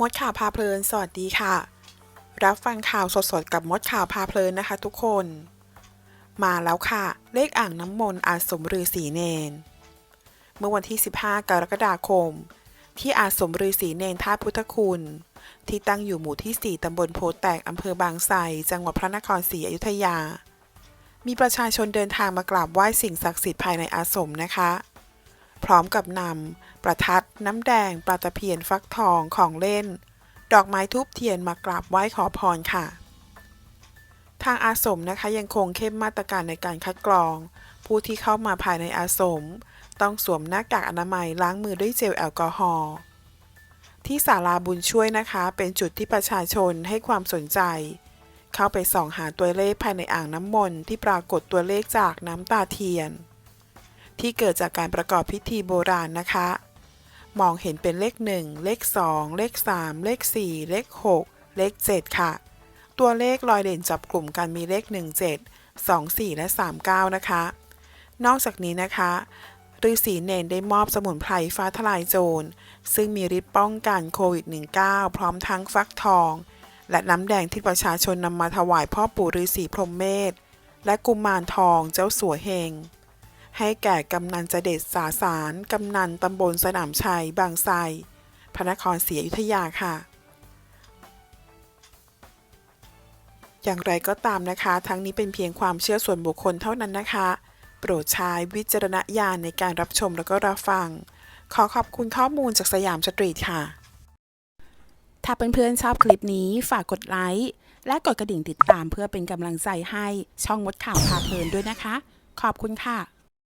มดข่าวพาเพลิน สวัสดีค่ะ รับฟังข่าวสดๆ กับมดข่าวพาเพลินนะคะ ทุกคน มาแล้วค่ะ เลขอ่างน้ำมนต์อาสมฤาษีเนน เมื่อวันที่ 15 กรกฎาคม ที่อาสมฤาษีเนนท่าพุทธคุณ ที่ตั้งอยู่หมู่ที่ 4 ตำบลโพแตกอำเภอบางไทรจังหวัดพระนครศรีอยุธยา มีประชาชนเดินทางมากราบไหว้สิ่งศักดิ์สิทธิ์ภายในอาสมนะคะ พร้อมกับนำประทัดน้ำแดงปลาตะเพียนฟักทองของเล่น ดอกไม้ทูบเทียนมากราบไหว้ขอพรค่ะ ทางอาสมนะคะยังคงเข้มมาตรการในการคัดกรอง ผู้ที่เข้ามาภายในอาสม ต้องสวมหน้ากากอนามัยล้างมือด้วยเจลแอลกอฮอล์ที่ศาลาบุญช่วยนะคะ เป็นจุดที่ประชาชนให้ความสนใจ เข้าไปส่องหาตัวเลขภายในอ่างน้ำมนต์ที่ปรากฏตัวเลขจากน้ำตาเทียน ที่เกิดจากการประกอบพิธีโบราณนะคะ มองเห็นเป็นเลข 1 เลข 2 เลข 3 เลข 4 เลข 6 เลข 7 ค่ะ ตัวเลขลอยเด่นจับกลุ่มกันมีเลข 17 2 4 และ 39 นะคะ นอกจากนี้นะคะฤาษีเนนได้มอบสมุนไพรฟ้าทลายโจร ซึ่งมีฤทธิ์ป้องกันโควิด -19 พร้อมทั้งฟักทอง และน้ำแดงที่ประชาชนนำมาถวายพ่อปู่ฤาษีพรหมเมธและกุมารทองเจ้าสัวเฮง ให้แก่กำนันจเดชสาสารกำนันตำบลสนามชัย บางไทรพระนครศรีอยุธยาค่ะ อย่างไรก็ตามนะคะ ทั้งนี้เป็นเพียงความเชื่อส่วนบุคคลเท่านั้นนะคะ โปรดใช้วิจารณญาณในการรับชมแล้วก็รับฟัง ขอขอบคุณข้อมูลจากสยามสตรีทค่ะ ถ้าเพื่อนๆชอบคลิปนี้ฝากกดไลค์และกดกระดิ่งติดตามเพื่อเป็นกำลังใจให้ช่องมดข่าวพาเพลินด้วยนะคะ ขอบคุณค่ะ